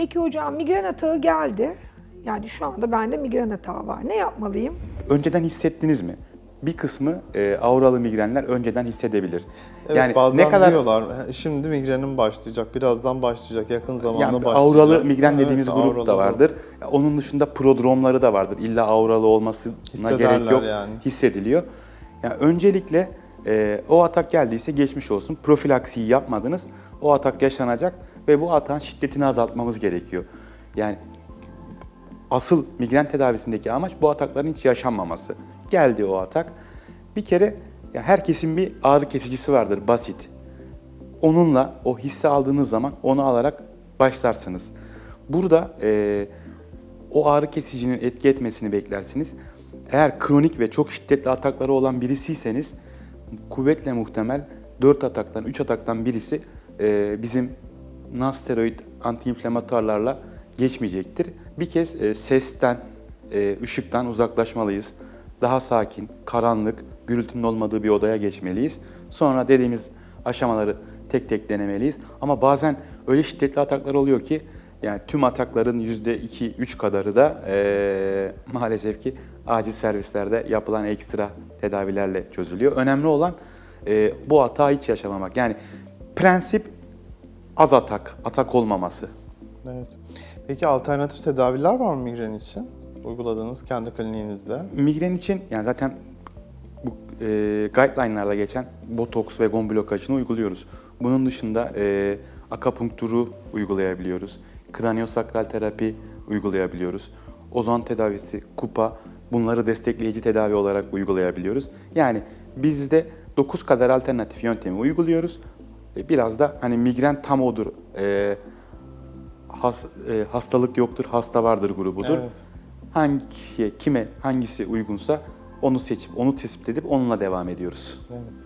Peki hocam migren atağı geldi. Yani şu anda bende migren atağı var. Ne yapmalıyım? Önceden hissettiniz mi? Bir kısmı e, auralı migrenler önceden hissedebilir. Evet, yani bazen ne kadar diyorlar şimdi migrenim başlayacak, birazdan başlayacak, yakın zamanda yani başlayacak. auralı migren Evet, dediğimiz grup auralı da grup. vardır. Onun dışında prodromları da vardır. İlla auralı olmasına Hissederler gerek yok. yani. Hissediliyor. Yani öncelikle e, o atak geldiyse geçmiş olsun. Profilaksiyi yapmadınız. O atak yaşanacak ve bu atağın şiddetini azaltmamız gerekiyor. Yani asıl migren tedavisindeki amaç bu atakların hiç yaşanmaması. Geldi o atak. Bir kere ya herkesin bir ağrı kesicisi vardır basit. Onunla o hissi aldığınız zaman onu alarak başlarsınız. Burada eee, o ağrı kesicinin etki etmesini beklersiniz. Eğer kronik ve çok şiddetli atakları olan birisiyseniz kuvvetle muhtemel 4 ataktan 3 ataktan birisi eee, bizim non-steroid antiinflamatuarlarla geçmeyecektir. Bir kez e, sesten, e, ışıktan uzaklaşmalıyız. Daha sakin, karanlık, gürültünün olmadığı bir odaya geçmeliyiz. Sonra dediğimiz aşamaları tek tek denemeliyiz. Ama bazen öyle şiddetli ataklar oluyor ki yani tüm atakların %2-3 kadarı da e, maalesef ki acil servislerde yapılan ekstra tedavilerle çözülüyor. Önemli olan e, bu hata hiç yaşamamak. Yani prensip az atak, atak olmaması. Evet. Peki alternatif tedaviler var mı migren için? Uyguladığınız kendi kliniğinizde. Migren için yani zaten bu e, guideline'larda geçen botoks ve gon blokajını uyguluyoruz. Bunun dışında e, akapunkturu uygulayabiliyoruz. Kraniosakral terapi uygulayabiliyoruz. Ozon tedavisi, kupa bunları destekleyici tedavi olarak uygulayabiliyoruz. Yani bizde 9 kadar alternatif yöntemi uyguluyoruz. E, Biraz da hani migren tam odur. E, has- e, hastalık yoktur, hasta vardır grubudur. Evet. Hangi kişiye, kime hangisi uygunsa onu seçip, onu tespit edip onunla devam ediyoruz. Evet.